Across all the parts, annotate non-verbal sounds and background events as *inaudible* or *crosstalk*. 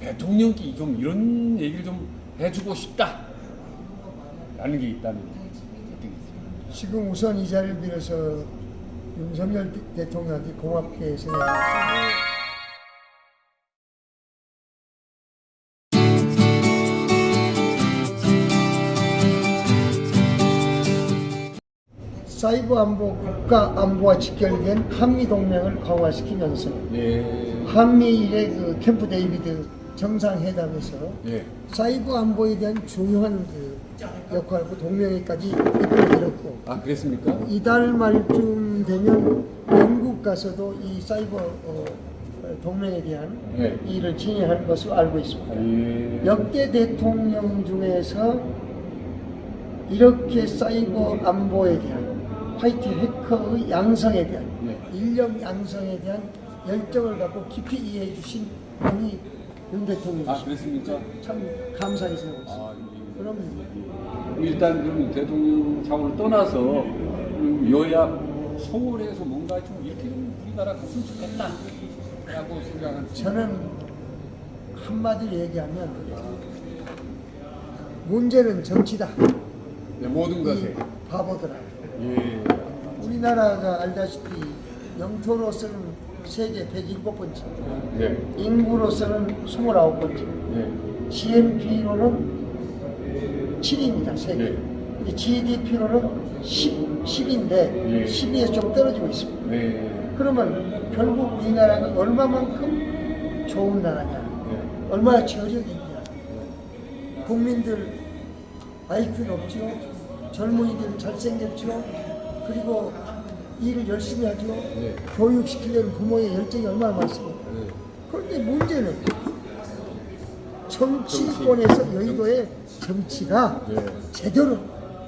대통령께 좀 이런 얘기를 좀 해주고 싶다. 라는 게 있다면 어떻게 있어요? 지금 우선 이 자리를 빌어서 윤석열 대통령한테 고맙게 생각합니다. 사이버 안보 국가 안보와 직결된 한미 동맹을 강화시키면서 네. 한미일의 그 캠프 데이비드 정상회담에서 네. 사이버 안보에 대한 중요한 그 역할과 동맹회까지 이끌어들었고 아 그랬습니까? 이달 말쯤 되면 영국 가서도 이 사이버 어, 동맹에 대한 네. 일을 진행할 것으로 알고 있습니다. 예. 역대 대통령 중에서 이렇게 사이버 안보에 대한 화이트 해커의 양성에 대한 네. 인력 양성에 대한 열정을 갖고 깊이 이해해 주신 분이 윤아 대통령이십니다. 그랬습니까? 참 감사히 생각합니다. 아, 예. 그럼 일단 그럼 대통령 차원을 떠나서 음, 여야 소홀해서 뭔가 좀 이렇게 좀 우리나라 갔으면 좋겠다라고 생각하는 저는 한마디로 얘기하면 문제는 정치다. 네, 모든 이 것에 바보들아. 예. 우리나라가 알다시피 영토로서는 세계 107번째, 네. 인구로서는 29번째, 네. GNP로는 7입니다, 세계. 네. GDP로는 10, 10인데 예. 10위에 좀 떨어지고 있습니다. 네. 그러면 결국 우리나라가 얼마만큼 좋은 나라냐, 네. 얼마나 저력이 있냐. 국민들 IQ 높죠, 젊은이들 잘생겼죠, 그리고 일을 열심히 하죠, 네. 교육시키려는 부모의 열정이 얼마나 많습니까? 네. 그런데 문제는 정치권에서 여의도의 정치가 네. 제대로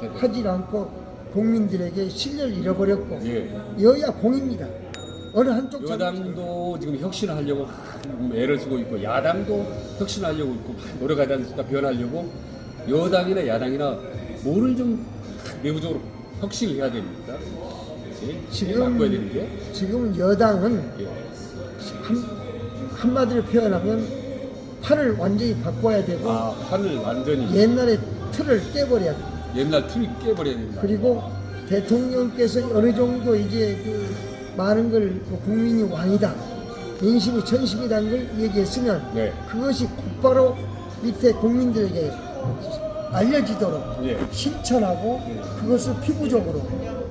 제대로. 하지 않고 국민들에게 신뢰를 잃어버렸고 예. 여야 공입니다. 어느 한쪽 여당도 지금 혁신하려고 막 애를 쓰고 있고 야당도 혁신하려고 있고 막 노력하지 않습니까? 변하려고 여당이나 야당이나 뭐를 좀 내부적으로 혁신을 해야 됩니까? 예? 지금 바꿔야 되는데 지금 여당은 예. 한, 한마디로 표현하면 판을 완전히 바꿔야 되고 아 판을 완전히 옛날의 틀을 깨버려야 됩니다. 옛날 틀 깨버려야 된다. 그리고 대통령께서 어느 정도 이제 그 많은 걸그 국민이 왕이다, 인심이 천심이라는 걸 얘기했으면 네. 그것이 곧바로 밑에 국민들에게 알려지도록 예. 실천하고 네. 그것을 피부적으로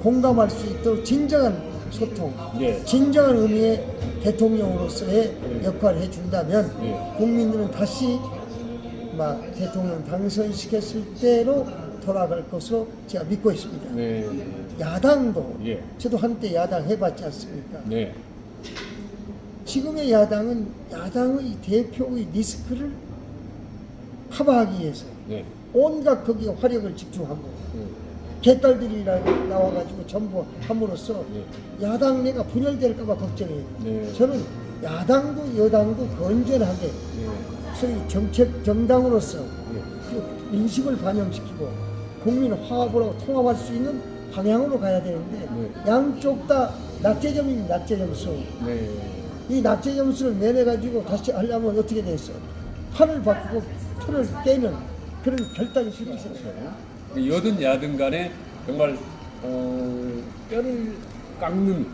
공감할 수 있도록 진정한 소통, 예. 진정한 의미의 대통령으로서의 네. 역할을 해준다면 네. 국민들은 다시 막 대통령 당선시켰을 때로 돌아갈 것으로 제가 믿고 있습니다. 네. 야당도 예. 저도 한때 야당 해봤지 않습니까? 네. 지금의 야당은 야당의 대표의 리스크를 커버하기 위해서 네. 온갖 거기에 화력을 집중하고 네. 개딸들이 나- 나와가지고 전부 함으로써 네. 야당 내가 분열될까봐 걱정해요. 네. 저는 야당도 여당도 건전하게 네. 소위 정책 정당으로서 네. 그 민심을 반영시키고 국민 화합으로 통합할 수 있는 방향으로 가야 되는데 네. 양쪽 다 낙제 점입니다. 낙제 점수. 네. 이 낙제 점수를 내내가지고 다시 하려면 어떻게 되겠어? 판을 바꾸고 틀을 깨는 그런 결단이 필요있어요 여든 야든 간에 정말 어, 뼈를 깎는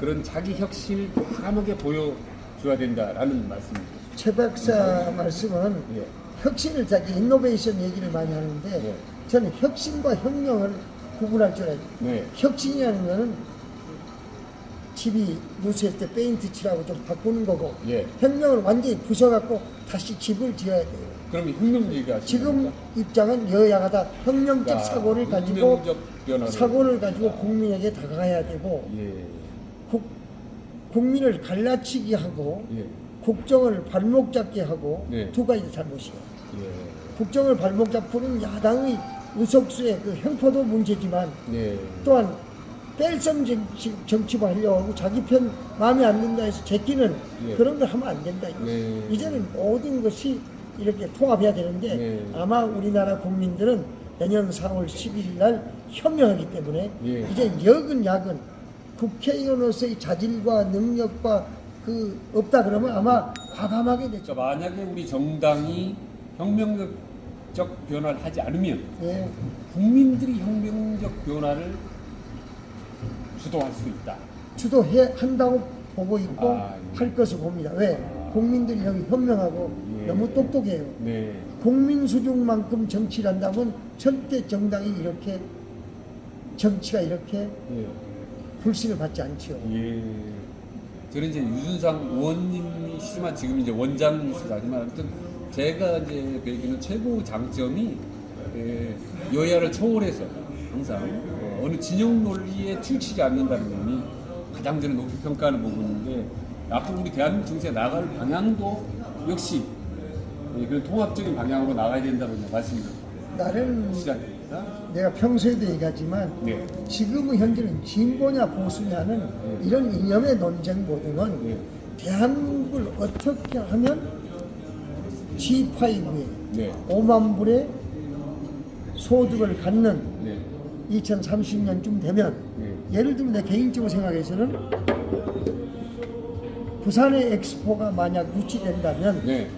그런 자기 혁신을 과감하게 보여줘야 된다라는 말씀이죠. 최 박사 말씀은 예. 혁신을 자기 인노베이션 얘기를 많이 하는데 네. 저는 혁신과 혁명을 구분할 줄 알아요. 네. 혁신이라는 거는 집이 누수했을 때 페인트 칠하고 좀 바꾸는 거고 예. 혁명은 완전히 부셔갖고 다시 집을 지어야 돼요. 그럼 혁명 얘기가 지금 입장은 여야가 다 혁명적 사고를 가지고 혁명적 사고를 가지고 국민에게 다가가야 되고 예. 국, 국민을 갈라치기 하고 예. 국정을 발목 잡게 하고 네. 두 가지 잘못이에요. 예. 국정을 발목 잡고는 야당의 의석수의 그 형포도 문제지만 예. 또한 뺄셈 정치, 정치만 하려고 하고 자기 편 마음에 안 든다 해서 제끼는 예. 그런 걸 하면 안 된다. 네. 이제는 모든 것이 이렇게 통합해야 되는데 네. 아마 우리나라 국민들은 내년 4월 10일 날 현명하기 때문에 예. 이제 역은 약은 국회의원으로서의 자질과 능력과 그 없다 그러면 아마 과감하게 됐죠. 자, 만약에 우리 정당이 혁명적 변화를 하지 않으면 예. 국민들이 혁명적 변화를 주도할 수 있다. 주도해 한다고 보고 있고 아, 예. 할 것을 봅니다. 왜? 국민들이 여기 현명하고 예. 너무 똑똑해요. 네. 국민 수준만큼 정치를 한다면 절대 정당이 이렇게 정치가 이렇게 예. 불신을 받지 않지요. 예. 저는 이제 유준상 의원님이시지만 지금 이제 원장이시라지만 아무튼 제가 이제 배기는 최고 장점이 예, 여야를 초월해서 항상 어, 어느 진영 논리에 치우치지 않는다는 점이 가장 저는 높이 평가하는 부분인데 앞으로 우리 대한민국 정치에 나갈 방향도 역시 예, 그런 통합적인 방향으로 나가야 된다고 말씀드립니다. 나는 시작입니다. 내가 평소에도 얘기하지만 네. 지금의 현재는 진보냐 보수냐는 이런 이념의 논쟁보다는 네. 대한민국을 어떻게 하면 G5에 네. 5만 불의 소득을 갖는 네. 2030년쯤 되면 네. 예를 들면 내 개인적으로 생각해서는 부산의 엑스포가 만약 유치된다면 네.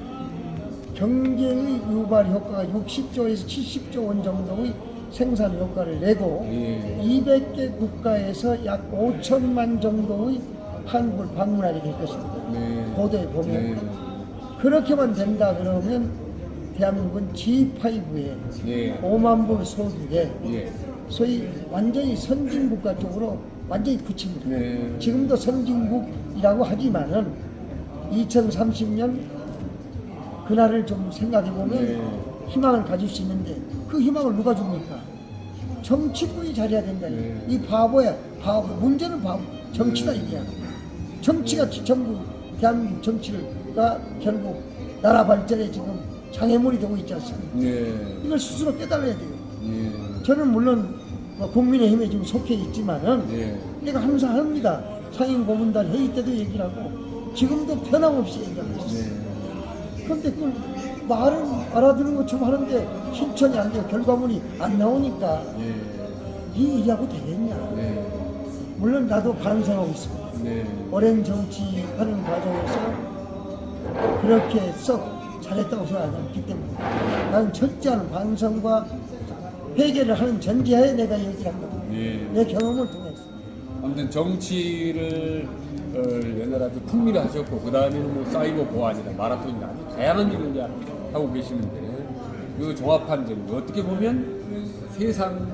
경쟁의 유발 효과가 60조에서 70조 원 정도의 생산 효과를 내고 예. 200개 국가에서 약 5천만 정도의 한국을 방문하게 될 것입니다. 네. 보도에 보면 네. 그렇게만 된다 그러면 대한민국은 G5에 네. 5만 불 소득에 예. 소위 완전히 선진 국가 쪽으로 완전히 굳힙니다. 네. 지금도 선진국이라고 하지만은 2030년 그날을 좀 생각해 보면 네. 희망을 가질 수 있는데 그 희망을 누가 줍니까? 정치권이 잘해야 된다. 네. 이 바보야. 바보. 문제는 바보. 정치다 이게야. 정치가 전부 대한민국 정치가 결국 나라 발전에 지금 장애물이 되고 있지 않습니까? 네. 이걸 스스로 깨달아야 돼요. 예. 저는 물론 뭐 국민의힘에 지금 속해 있지만은 예. 내가 항상 합니다. 상임 고문단 회의 때도 얘기를 하고 지금도 변함없이 얘기하고 있어요. 네. 그런데 그걸 말은 알아듣는 것처럼 하는데 실천이 안 돼요. 결과물이 안 나오니까 예. 이 일하고 되겠냐. 네. 물론 나도 반성하고 있습니다. 네. 오랜 정치하는 과정에서 그렇게 썩 잘했다고 생각하지 않기 때문에 나는 철저한 반성과 회개를 하는 전제하에 내가 얘기를 한거든요. 예. 내 경험을 통해서. 아무튼 정치를 어, 옛날에 아주 풍미를 하셨고 그 다음에는 뭐 사이버 보안이나 마라톤이나 아주 다양한 일을 이제 하고 계시는데 그 종합한 점이 어떻게 보면 세상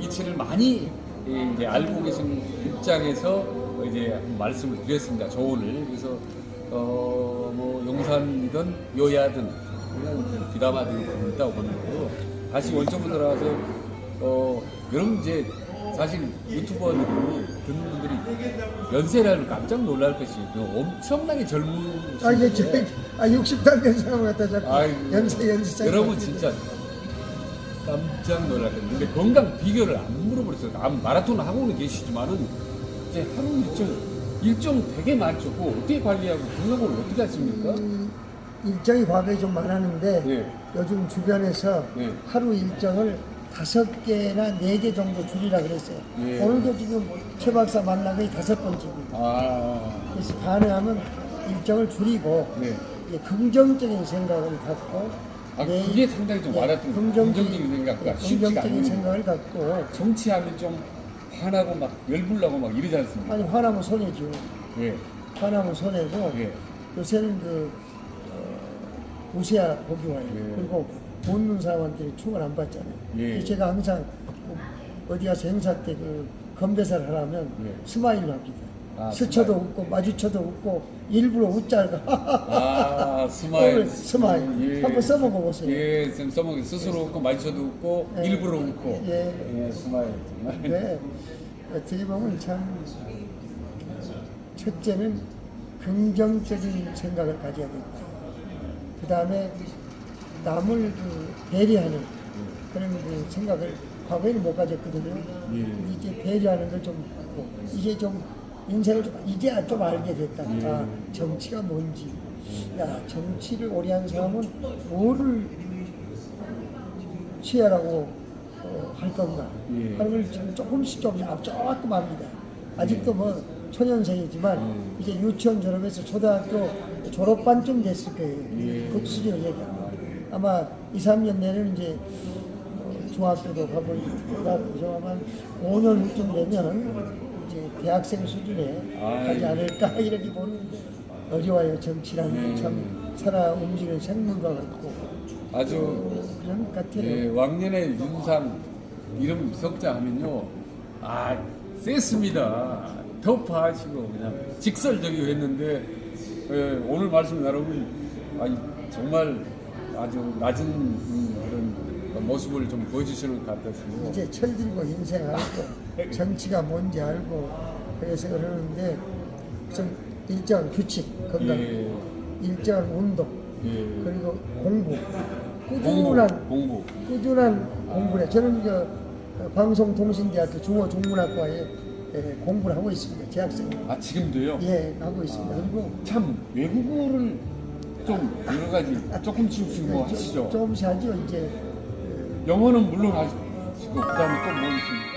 이치를 많이 예, 이제 알고 계신 입장에서 이제 말씀을 드렸습니다 조언을 그래서 어 뭐 용산이든 여야든 그냥 부분이 있다고 보는데요 다시 원점으로 돌아와서 어 여러분 이제 사실 유튜버들이 듣는 분들이 연세라면 깜짝 놀랄 것이 엄청나게 젊은 아, 이게 저, 아, 60단 된 사람 갖다 자꾸 아이고, 연세, 연세. 여러분 진짜 깜짝 놀랐거든요. 근데 건강 비결을 안 물어버렸어요. 아, 마라톤 하고는 계시지만은 이제 하루 일정 일정 되게 많죠. 그거 어떻게 관리하고 건강을 어떻게 하십니까? 음, 일정이 과거에 좀 많았는데 네. 요즘 주변에서 네. 하루 일정을 다섯 개나 네 개 정도 줄이라 그랬어요. 예. 오늘도 지금 최 박사 만난 게 다섯 번째입니다. 아, 그래서 가능하면 일정을 줄이고 네. 예, 긍정적인 생각을 갖고 아, 내일- 그게 상당히 좀 예, 마라톤 긍정적인, 긍정적인 생각과 예, 쉽지가 긍정적인 않은 생각을 갖고 정치하면 좀 화나고 막 열불나고 막 이러지 않습니까? 아니 화나면 손해죠. 예, 화나면 손해고 예. 요새는 그 어, 보기 와요. 예. 그리고 못 있는 사람한테 충을 안 받잖아요. 예. 제가 항상 어디 가서 행사 때 그 건배사를 하려면 예. 스마일로 합니다. 아, 스쳐도 스마일. 웃고 마주쳐도 웃고 일부러 웃자가 아, *laughs* 스마일. 스마일 예. 한번 써먹어 보세요. 예, 좀 써먹기 스스로 웃고 마주쳐도 웃고 예. 일부러 웃고 예. 예, 스마일 정말 네. 어떻게 보면 참 첫째는 긍정적인 생각을 가져야 된다. 그 다음에 남을 그 배려하는 그런 그 생각을 과거에는 못 가졌거든요. 예. 이제 배려하는 걸좀 이제 좀 인생을 좀 이제 좀 알게 됐다. 예. 아, 정치가 뭔지. 야 정치를 오래 한 사람은 뭐를 취하라고 어, 할 건가 예. 하는 걸 지금 조금씩 조금씩 앞 조금 합니다. 아직도 뭐 초년생이지만 음. 이제 유치원 졸업해서 초등학교 졸업반쯤 됐을 거예요. 예. 그 수준을 얘기합니다. 아마 2, 3년 내는 이제 어, 중학교도 가고 고등학교도 아마 5년 후쯤 되면 이제 대학생 수준에 아이. 가지 않을까 *laughs* 이렇게 보는데 어려워요. 정치라는 음. 참 살아 움직이는 생물과 같고 아주 어, 그런 것 같아요. 예, 왕년에 윤상 이름 석자 하면요 아 셌습니다 터프하시고 그냥 직설적이고 했는데 예, 오늘 말씀 나누면 아니 정말 아주 낮은 음, 그런 모습을 좀 보여주시는 것 같았어요. 이제 철들고 인생 알고 *laughs* 정치가 뭔지 알고 그래서 그러는데 좀 일정한 규칙 건강 예, 일정한 운동 예. 그리고 공부 꾸준한 공부. 꾸준한 공부를 저는 저 방송통신대학교 중어중문학과에 예, 공부를 하고 있습니다 재학생 아 지금도요? 예 하고 있습니다 그리고 참 외국어를 좀 여러 가지 조금씩 뭐 예, 하시죠. 조금씩 하죠 이제 영어는 물론 하시고 그다음에 또뭐 있습니까?